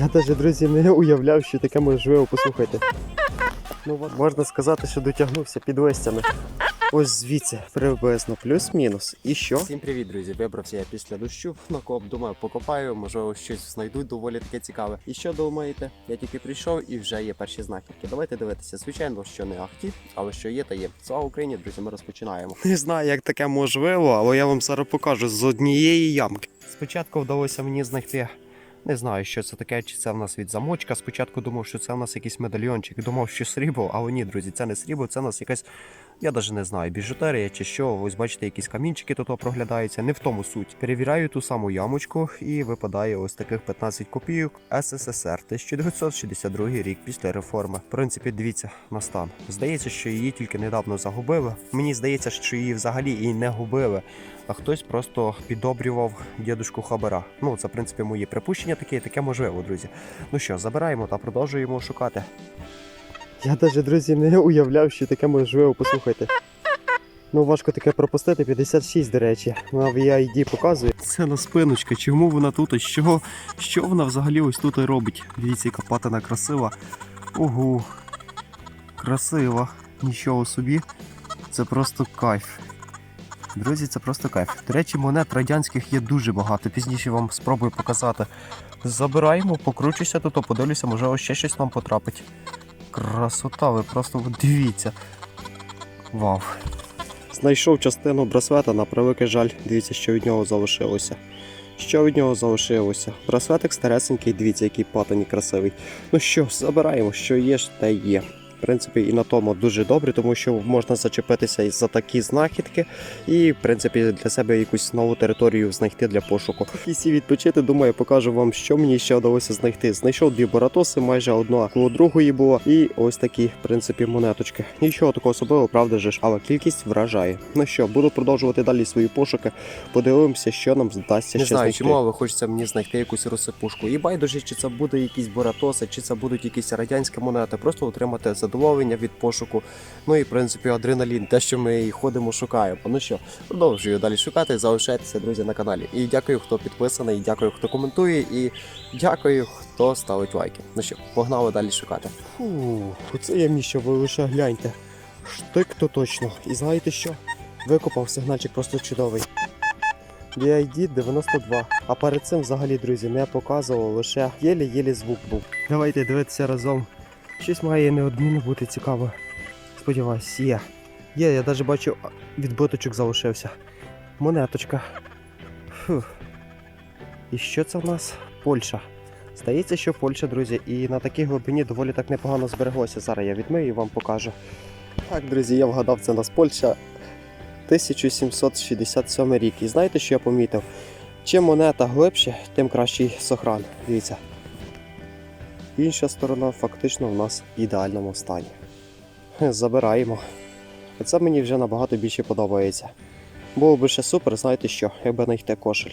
Я навіть, друзі, не уявляв, що таке можливо, послухайте. Ну, можна сказати, що дотягнувся під листями. Ось звідси приблизно плюс-мінус. І що? Всім привіт, друзі! Вибрався я після дощу на коп. Думаю, покопаю, можливо, щось знайду доволі таке цікаве. І що думаєте? Я тільки прийшов і вже є перші знахідки. Давайте дивитися. Звичайно, що не ахті, але що є, та є. Слава Україні, друзі, ми розпочинаємо. Не знаю, як таке можливо, але я вам зараз покажу з однієї ямки. Спочатку вдалося мені знайти. Не знаю, що це таке, чи це в нас від замочка. Спочатку думав, що це в нас якийсь медальйончик. Думав, що срібло, але ні, друзі, це не срібло, це в нас якась, я навіть не знаю, біжутерія чи що. Ось бачите, якісь камінчики тут проглядаються. Не в тому суть. Перевіряю ту саму ямочку і випадає ось таких 15 копійок СССР 1962 рік після реформи. В принципі, дивіться на стан. Здається, що її тільки недавно загубили. Мені здається, що її взагалі і не губили. А хтось просто підобрював дідушку хабара. Ну, це в принципі мої припущення такі, таке можливо, друзі. Ну що, забираємо та продовжуємо шукати. Я навіть, друзі, не уявляв, що таке можливо, послухайте. Ну, важко таке пропустити. 56, до речі. На VID показує. Це на спиночка. Чому вона тут? І Що, що вона взагалі ось тут і робить? Дивіться, яка патина красива. Ого. Красива. Нічого собі. Це просто кайф. Друзі, це просто кайф. До речі, монет радянських є дуже багато. Пізніше вам спробую показати. Забираємо, покручуся тут, подивлюся, можливо, ще щось нам потрапить. Красота, ви просто дивіться. Вау. Знайшов частину браслета, на превеликий жаль, дивіться, що від нього залишилося. Що від нього залишилося? Браслетик старесенький, дивіться, який патані красивий. Ну що, забираємо, що є, те є. В принципі, і на тому дуже добре, тому що можна зачепитися і за такі знахідки, і в принципі для себе якусь нову територію знайти для пошуку. І сі відпочити, думаю, покажу вам, що мені ще вдалося знайти. Знайшов дві боратоси, майже одна коло другої було, і ось такі, в принципі, монеточки. Нічого такого особливого, правда ж, але кількість вражає. Ну що, буду продовжувати далі свої пошуки. Подивимося, що нам вдасться Не ще знаю, знайти. чому, але хочеться мені знайти якусь розсипушку. І байдуже, чи це буде якісь боратоси, чи це будуть якісь радянські монети, просто отримати задоволення від пошуку. Ну і в принципі адреналін, те, що ми і ходимо, шукаємо. Ну що, продовжую далі шукати. Залишайтеся, друзі, на каналі. І дякую, хто підписаний, і дякую, хто коментує, і дякую, хто ставить лайки. Ну що, погнали далі шукати. Фу, оце я міще, ви лише гляньте. Штик то точно. І знаєте що? Викопав сигнальчик просто чудовий. VID 92. А перед цим взагалі, друзі, не показував, лише єлі-єлі звук був. Давайте дивитися разом. Щось має неодмінно бути цікаво. Сподіваюсь, є. Є, я навіть бачу, відбиточок залишився. Монеточка. Фух. І що це в нас? Польща. Здається, що Польща, друзі, і на такій глибині доволі так непогано збереглося. Зараз я відмию і вам покажу. Так, друзі, я вгадав, це у нас Польща 1767 рік. І знаєте, що я помітив? Чим монета глибше, тим кращий сохран. Дивіться. Інша сторона фактично в нас в ідеальному стані. Забираємо. Це мені вже набагато більше подобається. Було б ще супер, знаєте що, якби знайти кошель.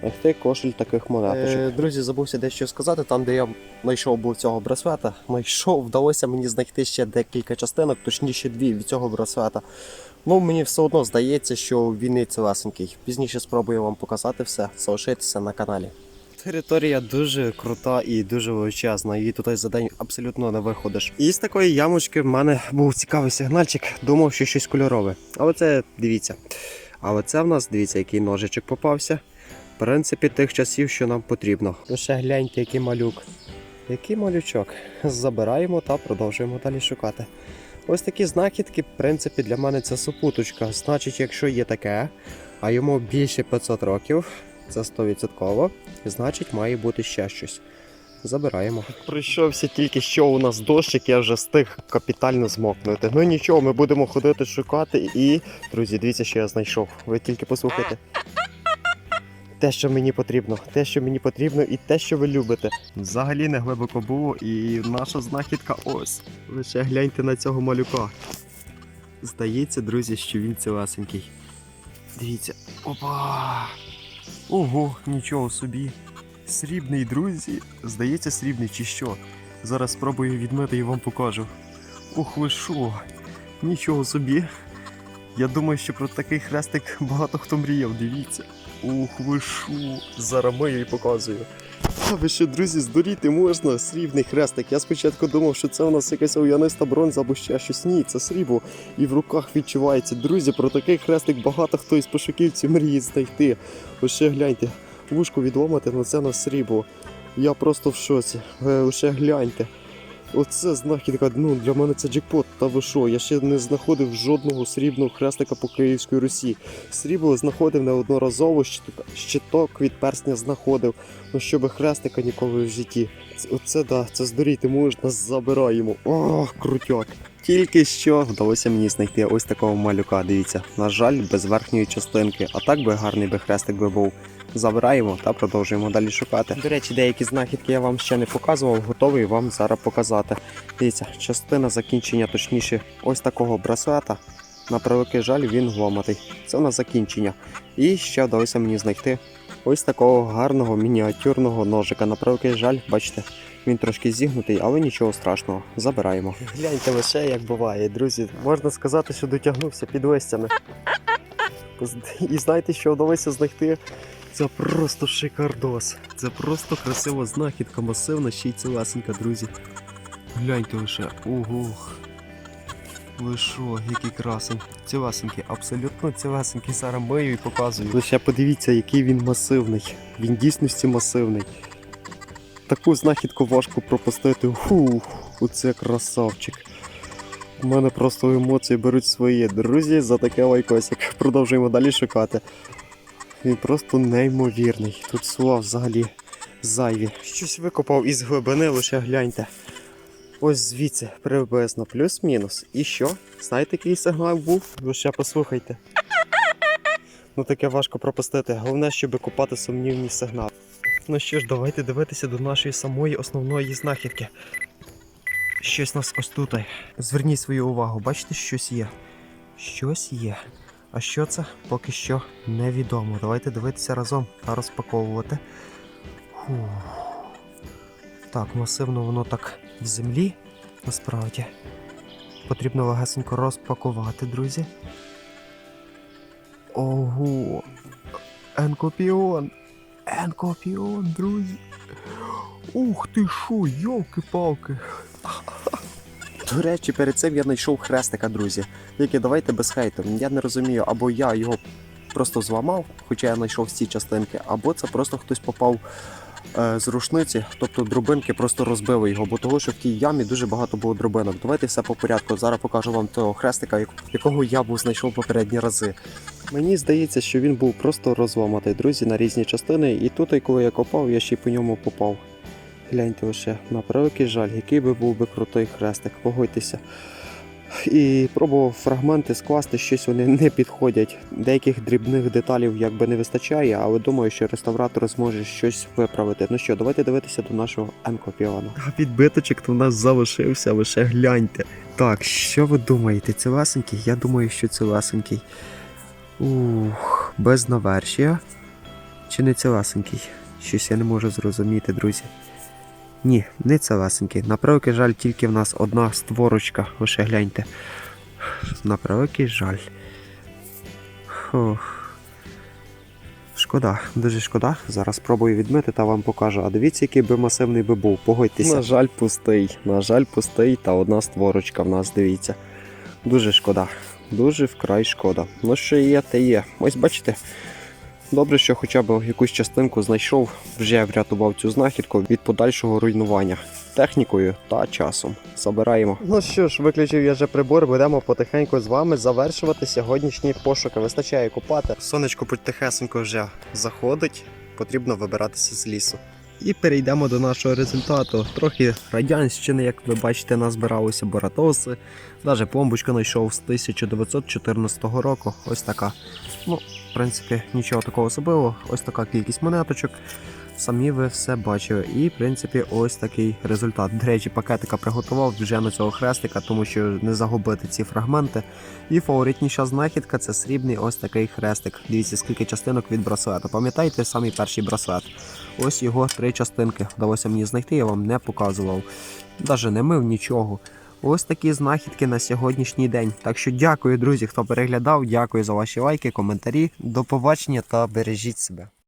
Знайти кошель таких монеточок. Е, друзі, забувся дещо сказати. Там, де я знайшов був цього браслета, знайшов, вдалося мені знайти ще декілька частинок, точніше дві від цього браслета. Ну, мені все одно здається, що він і цілесенький. Пізніше спробую вам показати все. Залишайтеся на каналі. Територія дуже крута і дуже величезна, і тут за день абсолютно не виходиш. І з такої ямочки в мене був цікавий сигнальчик, думав, що щось кольорове. Але це дивіться. Але це в нас, дивіться, який ножичок попався. В принципі, тих часів, що нам потрібно. Лише гляньте, який малюк. Який малючок. Забираємо та продовжуємо далі шукати. Ось такі знахідки, в принципі, для мене це супуточка. Значить, якщо є таке, а йому більше 500 років, це 100%, значить має бути ще щось. Забираємо. Прийшовся тільки що у нас дощик, я вже встиг капітально змокнути. Ну нічого, ми будемо ходити шукати і. Друзі, дивіться, що я знайшов. Ви тільки послухайте. Те, що мені потрібно, те, що мені потрібно, і те, що ви любите. Взагалі не глибоко було, і наша знахідка ось. Лише гляньте на цього малюка. Здається, друзі, що він цілесенький. Дивіться. Опа! Ого, нічого собі. Срібний, друзі. Здається, срібний чи що. Зараз спробую відмити і вам покажу. Ох, ви що? Нічого собі. Я думаю, що про такий хрестик багато хто мріяв, дивіться. Ух, ви шо, Зараз мию і показую. Ви що, друзі, здуріти можна срібний хрестик. Я спочатку думав, що це у нас якась ов'яниста бронза або ще щось. Ні, це срібло. І в руках відчувається. Друзі, про такий хрестик багато хто із пошуківців мріє знайти. Ось ще гляньте, вушку відломати, але це на срібло. Я просто в шоці. Лише гляньте. Оце знахідка, ну для мене це джекпот. Та ви що? Я ще не знаходив жодного срібного хрестика по Київській Русі. Срібло знаходив неодноразово, щиток, від персня знаходив. Ну щоб хрестика ніколи в житті. Оце да, це здуріти можна, забираємо. Ох, крутяк. Тільки що вдалося мені знайти ось такого малюка. Дивіться, на жаль, без верхньої частинки. А так би гарний би хрестик би був. Забираємо та продовжуємо далі шукати. До речі, деякі знахідки я вам ще не показував, готовий вам зараз показати. Дивіться, частина закінчення, точніше, ось такого браслета. На превеликий жаль, він вломатий. Це на закінчення. І ще вдалося мені знайти ось такого гарного мініатюрного ножика. На превеликий жаль, бачите, він трошки зігнутий, але нічого страшного. Забираємо. Гляньте лише, як буває, друзі. Можна сказати, що дотягнувся під листями. І знаєте, що вдалося знайти? Це просто шикардос. Це просто красива знахідка, масивна, ще й цілесенька, друзі. Гляньте лише, ого. Ви що, який красень. Цілесенький, абсолютно цілесенький. Зараз мию і показую. Лише подивіться, який він масивний. Він дійсності масивний. Таку знахідку важко пропустити. Фу, оце красавчик. У мене просто емоції беруть свої. Друзі, за таке лайкосик. Продовжуємо далі шукати. Він просто неймовірний. Тут слова взагалі зайві. Щось викопав із глибини, лише гляньте. Ось звідси приблизно плюс-мінус. І що? Знаєте, який сигнал був? Лише послухайте. Ну таке важко пропустити. Головне, щоб купати сумнівні сигнали. Ну що ж, давайте дивитися до нашої самої основної знахідки. Щось нас ось тут. Зверніть свою увагу, бачите, щось є. Щось є. А що це поки що невідомо. Давайте дивитися разом та розпаковувати. Фух. Так, масивно воно так в землі насправді. Потрібно легесенько розпакувати, друзі. Ого! Енкопіон! Енкопіон, друзі! Ух ти шо, йолки-палки! До речі, перед цим я знайшов хрестика, друзі. Тільки давайте без хейту. Я не розумію, або я його просто зламав, хоча я знайшов ці частинки, або це просто хтось попав е, з рушниці, тобто дробинки просто розбили його, бо того, що в тій ямі дуже багато було дробинок. Давайте все по порядку. Зараз покажу вам того хрестика, якого я був знайшов попередні рази. Мені здається, що він був просто розламатий, друзі, на різні частини, і тут, коли я копав, я ще й по ньому попав. Гляньте лише, на превеликий жаль, який би був би крутий хрестик, погодьтеся. І пробував фрагменти скласти, щось вони не підходять. Деяких дрібних деталів якби не вистачає, але думаю, що реставратор зможе щось виправити. Ну що, давайте дивитися до нашого енкопіона. А підбиточок то в нас залишився, лише гляньте. Так, що ви думаєте, цілесенький? Я думаю, що цілесенький. Ух, без навершія. Чи не цілесенький? Щось я не можу зрозуміти, друзі. Ні, не цілесенький. На превеликий жаль, тільки в нас одна створочка. Лише гляньте. На превеликий жаль. Фух. Шкода, дуже шкода. Зараз спробую відмити та вам покажу. А дивіться, який би масивний би був. Погодьтеся. На жаль, пустий. На жаль, пустий та одна створочка в нас, дивіться. Дуже шкода. Дуже вкрай шкода. Ну що є, те є. Ось бачите. Добре, що хоча б якусь частинку знайшов, вже врятував цю знахідку від подальшого руйнування технікою та часом. Забираємо. Ну що ж, виключив я вже прибор, будемо потихеньку з вами завершувати сьогоднішні пошуки. Вистачає купати. Сонечко потихесенько вже заходить, потрібно вибиратися з лісу. І перейдемо до нашого результату. Трохи радянщини, як ви бачите, назбиралися боратоси. Навіть пломбочку знайшов з 1914 року. Ось така. Ну, в принципі, нічого такого особливого. Ось така кількість монеточок. Самі ви все бачили. І, в принципі, ось такий результат. До речі, пакетика приготував на цього хрестика, тому що не загубити ці фрагменти. І фаворитніша знахідка це срібний ось такий хрестик. Дивіться, скільки частинок від браслета. Пам'ятаєте, самий перший браслет? Ось його три частинки. Вдалося мені знайти, я вам не показував. Навіть не мив нічого. Ось такі знахідки на сьогоднішній день. Так що дякую, друзі, хто переглядав. Дякую за ваші лайки, коментарі. До побачення та бережіть себе.